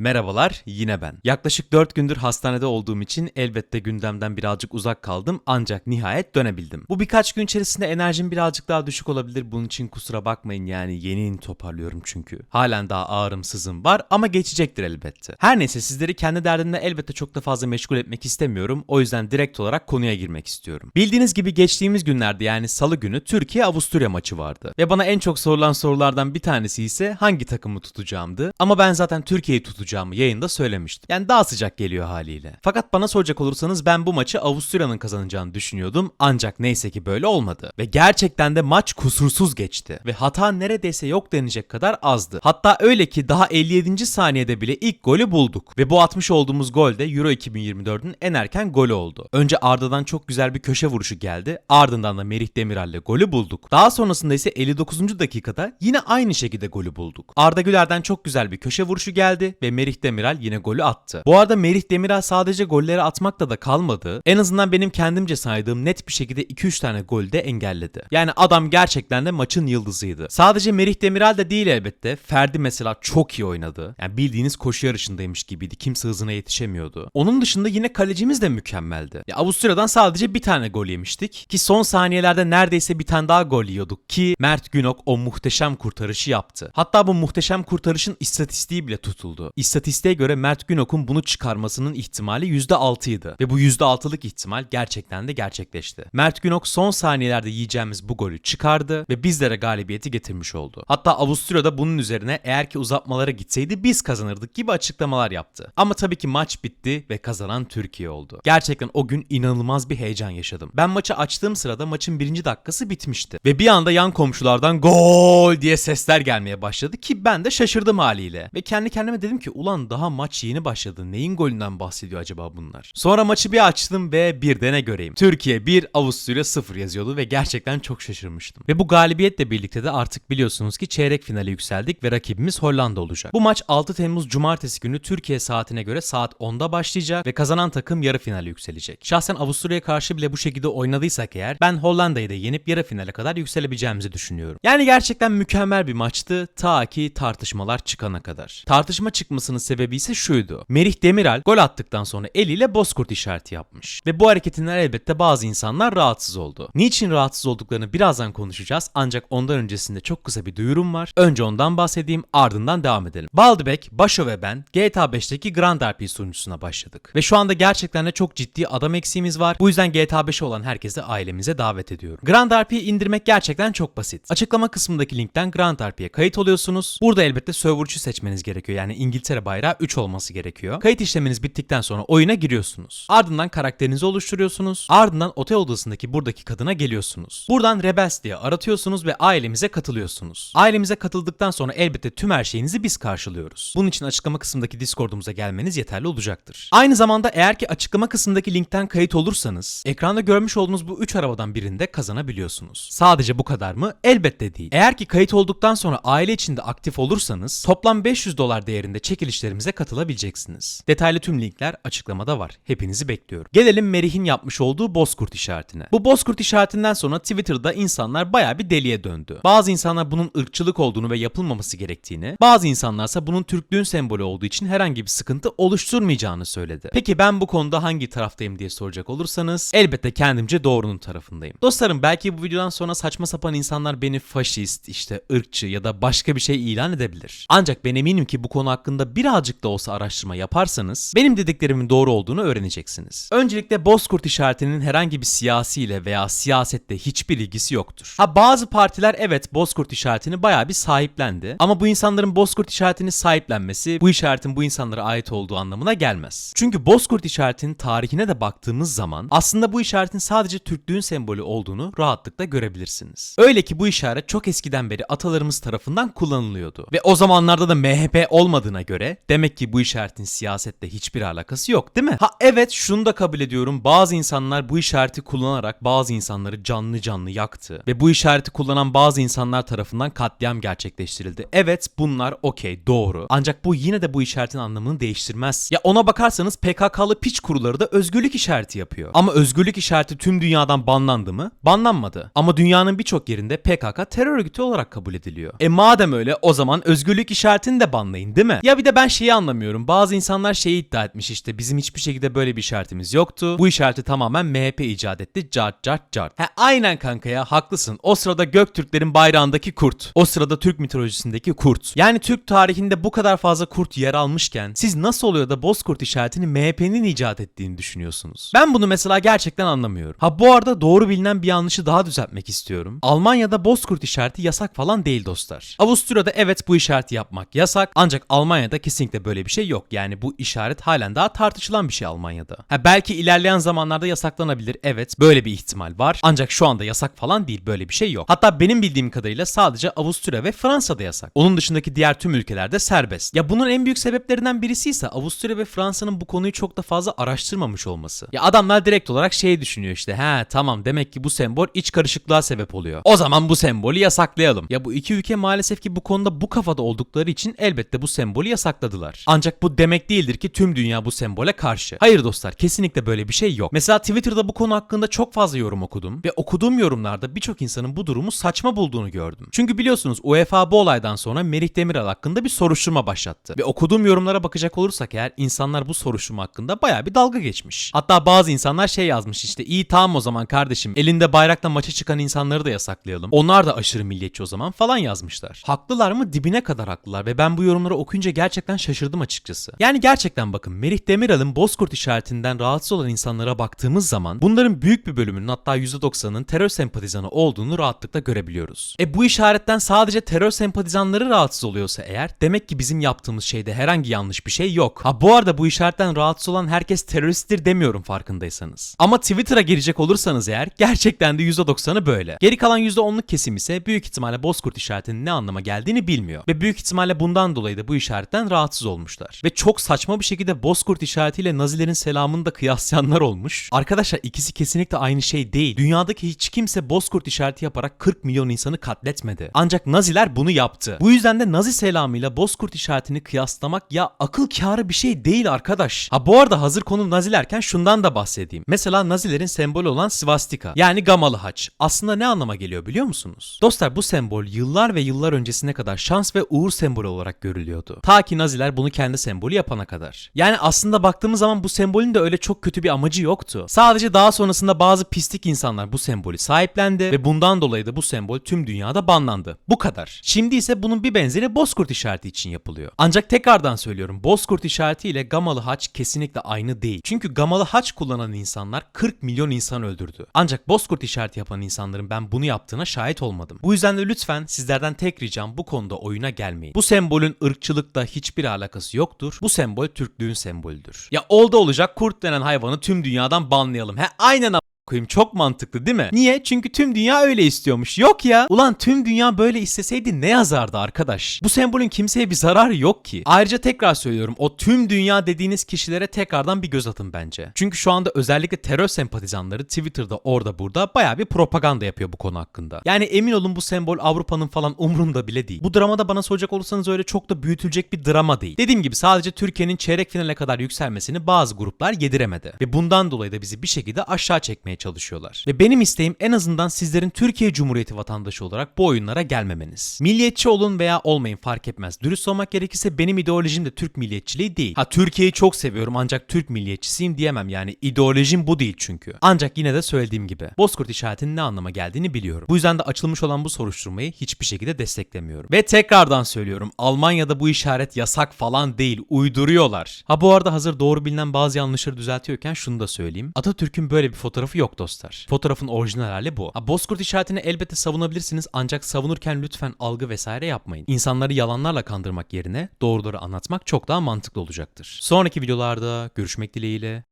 Merhabalar, yine ben. Yaklaşık 4 gündür hastanede olduğum için elbette gündemden birazcık uzak kaldım ancak nihayet dönebildim. Bu birkaç gün içerisinde enerjim birazcık daha düşük olabilir bunun için kusura bakmayın yani yeni toparlıyorum çünkü. Halen daha ağrım sızım var ama geçecektir elbette. Her neyse sizleri kendi derdimle elbette çok da fazla meşgul etmek istemiyorum o yüzden direkt olarak konuya girmek istiyorum. Bildiğiniz gibi geçtiğimiz günlerde yani salı günü Türkiye-Avusturya maçı vardı. Ve bana en çok sorulan sorulardan bir tanesi ise hangi takımı tutacağımdı. Ama ben zaten Türkiye'yi tutacağımı yayında söylemiştim. Yani daha sıcak geliyor haliyle. Fakat bana soracak olursanız ben bu maçı Avusturya'nın kazanacağını düşünüyordum. Ancak neyse ki böyle olmadı. Ve gerçekten de maç kusursuz geçti. Ve hata neredeyse yok denecek kadar azdı. Hatta öyle ki daha 57. saniyede bile ilk golü bulduk. Ve bu atmış olduğumuz gol de Euro 2024'ün en erken golü oldu. Önce Arda'dan çok güzel bir köşe vuruşu geldi. Ardından da Merih Demirel'le golü bulduk. Daha sonrasında ise 59. dakikada yine aynı şekilde golü bulduk. Arda Güler'den çok güzel bir köşe vuruşu geldi ve Merih Demirel yine golü attı. Bu arada Merih Demirel sadece golleri atmakla da kalmadı. En azından benim kendimce saydığım net bir şekilde 2-3 tane golü de engelledi. Yani adam gerçekten de maçın yıldızıydı. Sadece Merih Demirel de değil elbette. Ferdi mesela çok iyi oynadı. Yani bildiğiniz koşu yarışındaymış gibiydi. Kimse hızına yetişemiyordu. Onun dışında yine kalecimiz de mükemmeldi. Ya Avusturya'dan sadece bir tane gol yemiştik. Ki son saniyelerde neredeyse bir tane daha gol yiyorduk ki Mert Günok o muhteşem kurtarışı yaptı. Hatta bu muhteşem kurtarışın istatistiği bile tutuldu. İstatistiğe göre Mert Günok'un bunu çıkarmasının ihtimali %6 idi. Ve bu %6'lık ihtimal gerçekten de gerçekleşti. Mert Günok son saniyelerde yiyeceğimiz bu golü çıkardı ve bizlere galibiyeti getirmiş oldu. Hatta Avusturya'da bunun üzerine eğer ki uzatmalara gitseydi biz kazanırdık gibi açıklamalar yaptı. Ama tabii ki maç bitti ve kazanan Türkiye oldu. Gerçekten o gün inanılmaz bir heyecan yaşadım. Ben maçı açtığım sırada maçın birinci dakikası bitmişti. Ve bir anda yan komşulardan gol diye sesler gelmeye başladı ki ben de şaşırdım haliyle. Ve kendi kendime dedim ki ulan daha maç yeni başladı. Neyin golünden bahsediyor acaba bunlar? Sonra maçı bir açtım ve bir de ne göreyim. Türkiye 1, Avusturya 0 yazıyordu ve gerçekten çok şaşırmıştım. Ve bu galibiyetle birlikte de artık biliyorsunuz ki çeyrek finale yükseldik ve rakibimiz Hollanda olacak. Bu maç 6 Temmuz Cumartesi günü Türkiye saatine göre saat 10'da başlayacak ve kazanan takım yarı finale yükselecek. Şahsen Avusturya'ya karşı bile bu şekilde oynadıysak eğer ben Hollanda'yı da yenip yarı finale kadar yükselebileceğimizi düşünüyorum. Yani gerçekten mükemmel bir maçtı ta ki tartışmalar çıkana kadar. Tartışma çıkmasının sebebi ise şuydu. Merih Demiral gol attıktan sonra eliyle bozkurt işareti yapmış. Ve bu hareketinden elbette bazı insanlar rahatsız oldu. Niçin rahatsız olduklarını birazdan konuşacağız ancak ondan öncesinde çok kısa bir duyurum var. Önce ondan bahsedeyim ardından devam edelim. Baldebek, Başo ve ben GTA 5'teki Grand RP sunucusuna başladık. Ve şu anda gerçekten de çok ciddi adam eksiğimiz var. Bu yüzden GTA 5'e olan herkesi ailemize davet ediyorum. Grand RP'yi indirmek gerçekten çok basit. Açıklama kısmındaki linkten Grand RP'ye kayıt oluyorsunuz. Burada elbette server'cı seçmeniz gerekiyor. Yani İngiltere bayrağı 3 olması gerekiyor. Kayıt işleminiz bittikten sonra oyuna giriyorsunuz. Ardından karakterinizi oluşturuyorsunuz. Ardından otel odasındaki buradaki kadına geliyorsunuz. Buradan Rebels diye aratıyorsunuz ve ailemize katılıyorsunuz. Ailemize katıldıktan sonra elbette tüm her şeyinizi biz karşılıyoruz. Bunun için açıklama kısmındaki Discord'umuza gelmeniz yeterli olacaktır. Aynı zamanda eğer ki açıklama kısmındaki linkten kayıt olursanız ekranda görmüş olduğunuz bu 3 arabadan birinde kazanabiliyorsunuz. Sadece bu kadar mı? Elbette değil. Eğer ki kayıt olduktan sonra aile içinde aktif olursanız toplam 500 dolar değerinde çekilişlerimize katılabileceksiniz. Detaylı tüm linkler açıklamada var. Hepinizi bekliyorum. Gelelim Merih'in yapmış olduğu bozkurt işaretine. Bu bozkurt işaretinden sonra Twitter'da insanlar baya bir deliye döndü. Bazı insanlar bunun ırkçılık olduğunu ve yapılmaması gerektiğini, bazı insanlarsa bunun Türklüğün sembolü olduğu için herhangi bir sıkıntı oluşturmayacağını söyledi. Peki ben bu konuda hangi taraftayım diye soracak olursanız elbette kendimce doğrunun tarafındayım. Dostlarım belki bu videodan sonra saçma sapan insanlar beni faşist, işte ırkçı ya da başka bir şey ilan edebilir. Ancak ben eminim ki bu konu hakkında birazcık da olsa araştırma yaparsanız benim dediklerimin doğru olduğunu öğreneceksiniz. Öncelikle Bozkurt işaretinin herhangi bir siyasiyle veya siyasette hiçbir ilgisi yoktur. Ha bazı partiler evet Bozkurt işaretini bayağı bir sahiplendi. Ama bu insanların Bozkurt işaretini sahiplenmesi bu işaretin bu insanlara ait olduğu anlamına gelmez. Çünkü Bozkurt işaretinin tarihine de baktığımız zaman aslında bu işaretin sadece Türklüğün sembolü olduğunu rahatlıkla görebilirsiniz. Öyle ki bu işaret çok eskiden beri atalarımız tarafından kullanılıyordu. Ve o zamanlarda da MHP olmadığına göre demek ki bu işaretin siyasette hiçbir alakası yok değil mi? Ha evet şunu da kabul ediyorum. Bazı insanlar bu işareti kullanarak bazı insanları canlı canlı yaktı. Ve bu işareti kullanan bazı insanlar tarafından katliam gerçekleştirildi. Evet bunlar okey doğru. Ancak bu yine de bu işaretin anlamını değiştirmez. Ya ona bakarsanız PKK'lı piç kuruları da özgürlük işareti yapıyor. Ama özgürlük işareti tüm dünyadan banlandı mı? Banlanmadı. Ama dünyanın birçok yerinde PKK terör örgütü olarak kabul ediliyor. E madem öyle o zaman özgürlük işaretini de banlayın değil mi? Ya bir de ben şeyi anlamıyorum. Bazı insanlar şeyi iddia etmiş işte bizim hiçbir şekilde böyle bir işaretimiz yoktu. Bu işareti tamamen MHP icat etti. Cart cart cart. He aynen kanka ya haklısın. O sırada Göktürklerin bayrağındaki kurt. O sırada Türk mitolojisindeki kurt. Yani Türk tarihinde bu kadar fazla kurt yer almışken siz nasıl oluyor da Bozkurt işaretini MHP'nin icat ettiğini düşünüyorsunuz? Ben bunu mesela gerçekten anlamıyorum. Ha bu arada doğru bilinen bir yanlışı daha düzeltmek istiyorum. Almanya'da Bozkurt işareti yasak falan değil dostlar. Avusturya'da evet bu işareti yapmak yasak ancak Almanya'da kesinlikle böyle bir şey yok. Yani bu işaret halen daha tartışılan bir şey Almanya'da. Ha belki ilerleyen zamanlarda yasaklanabilir. Evet böyle bir ihtimal var. Ancak şu anda yasak falan değil böyle bir şey yok. Hatta benim bildiğim kadarıyla sadece Avusturya ve Fransa'da yasak. Onun dışındaki diğer tüm ülkelerde serbest. Ya bunun en büyük sebeplerinden birisi ise Avusturya ve Fransa'nın bu konuyu çok da fazla araştırmamış olması. Ya adamlar direkt olarak şey düşünüyor işte. He tamam demek ki bu sembol iç karışıklığa sebep oluyor. O zaman bu sembolü yasaklayalım. Ya bu iki ülke maalesef ki bu konuda bu kafada oldukları için elbette bu sembolü yasakladılar. Ancak bu demek değildir ki tüm dünya bu sembole karşı. Hayır dostlar kesinlikle böyle bir şey yok. Mesela Twitter'da bu konu hakkında çok fazla yorum okudum ve okuduğum yorumlarda birçok insanın bu durumu saçma bulduğunu gördüm. Çünkü biliyorsunuz UEFA bu olaydan sonra Merih Demiral hakkında bir soruşturma başlattı. Ve okuduğum yorumlara bakacak olursak eğer insanlar bu soruşturma hakkında baya bir dalga geçmiş. Hatta bazı insanlar şey yazmış işte iyi tamam o zaman kardeşim elinde bayrakla maça çıkan insanları da yasaklayalım. Onlar da aşırı milliyetçi o zaman falan yazmışlar. Haklılar mı? Dibine kadar haklılar ve ben bu yorumları okuyunca gerçekten şaşırdım açıkçası. Yani gerçekten bakın Merih Demiral'ın Bozkurt işaretinden rahatsız olan insanlara baktığımız zaman bunların büyük bir bölümünün hatta %90'ının terör sempatizanı olduğunu rahatlıkla görebiliyoruz. E bu işaretten sadece terör sempatizanları rahatsız oluyorsa eğer demek ki bizim yaptığımız şeyde herhangi yanlış bir şey yok. Ha bu arada bu işaretten rahatsız olan herkes teröristtir demiyorum farkındaysanız. Ama Twitter'a girecek olursanız eğer gerçekten de %90'ı böyle. Geri kalan %10'luk kesim ise büyük ihtimalle Bozkurt işaretinin ne anlama geldiğini bilmiyor. Ve büyük ihtimalle bundan dolayı da bu işaretten rahatsız olmuşlar. Ve çok saçma bir şekilde Bozkurt işaretiyle Nazilerin selamını da kıyaslayanlar olmuş. Arkadaşlar ikisi kesinlikle aynı şey değil. Dünyadaki hiç kimse Bozkurt işareti yaparak 40 milyon insanı katletmedi. Ancak Naziler bunu yaptı. Bu yüzden de Nazi selamıyla Bozkurt işaretini kıyaslamak ya akıl kârı bir şey değil arkadaş. Ha bu arada hazır konu Nazilerken şundan da bahsedeyim. Mesela Nazilerin sembolü olan svastika yani gamalı haç. Aslında ne anlama geliyor biliyor musunuz? Dostlar bu sembol yıllar ve yıllar öncesine kadar şans ve uğur sembolü olarak görülüyordu. Ta ki Naziler bunu kendi sembolü yapana kadar. Yani aslında baktığımız zaman bu sembolün de öyle çok kötü bir amacı yoktu. Sadece daha sonrasında bazı pislik insanlar bu sembolü sahiplendi ve bundan dolayı da bu sembol tüm dünyada banlandı. Bu kadar. Şimdi ise bunun bir benzeri Bozkurt işareti için yapılıyor. Ancak tekrardan söylüyorum Bozkurt işareti ile Gamalı haç kesinlikle aynı değil. Çünkü Gamalı haç kullanan insanlar 40 milyon insan öldürdü. Ancak Bozkurt işareti yapan insanların ben bunu yaptığına şahit olmadım. Bu yüzden de lütfen sizlerden tek ricam bu konuda oyuna gelmeyin. Bu sembolün ırkçılıkla hiçbir alakası yoktur. Bu sembol Türklüğün sembolüdür. Ya oldu olacak kurt denen hayvanı tüm dünyadan banlayalım. He aynen koyayım çok mantıklı değil mi? Niye? Çünkü tüm dünya öyle istiyormuş. Yok ya. Ulan tüm dünya böyle isteseydi ne yazardı arkadaş? Bu sembolün kimseye bir zararı yok ki. Ayrıca tekrar söylüyorum o tüm dünya dediğiniz kişilere tekrardan bir göz atın bence. Çünkü şu anda özellikle terör sempatizanları Twitter'da orada burada baya bir propaganda yapıyor bu konu hakkında. Yani emin olun bu sembol Avrupa'nın falan umrunda bile değil. Bu dramada bana soracak olursanız öyle çok da büyütülecek bir drama değil. Dediğim gibi sadece Türkiye'nin çeyrek finale kadar yükselmesini bazı gruplar yediremedi. Ve bundan dolayı da bizi bir şekilde aşağı çekmeye çalışıyorlar. Ve benim isteğim en azından sizlerin Türkiye Cumhuriyeti vatandaşı olarak bu oyunlara gelmemeniz. Milliyetçi olun veya olmayın fark etmez. Dürüst olmak gerekirse benim ideolojim de Türk milliyetçiliği değil. Ha Türkiye'yi çok seviyorum ancak Türk milliyetçisiyim diyemem yani ideolojim bu değil çünkü. Ancak yine de söylediğim gibi Bozkurt işaretinin ne anlama geldiğini biliyorum. Bu yüzden de açılmış olan bu soruşturmayı hiçbir şekilde desteklemiyorum. Ve tekrardan söylüyorum Almanya'da bu işaret yasak falan değil uyduruyorlar. Ha bu arada hazır doğru bilinen bazı yanlışları düzeltiyorken şunu da söyleyeyim. Atatürk'ün böyle bir fotoğrafı yok dostlar. Fotoğrafın orijinal hali bu. Ha, Bozkurt işaretini elbette savunabilirsiniz ancak savunurken lütfen algı vesaire yapmayın. İnsanları yalanlarla kandırmak yerine doğruları anlatmak çok daha mantıklı olacaktır. Sonraki videolarda görüşmek dileğiyle.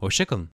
Hoşçakalın.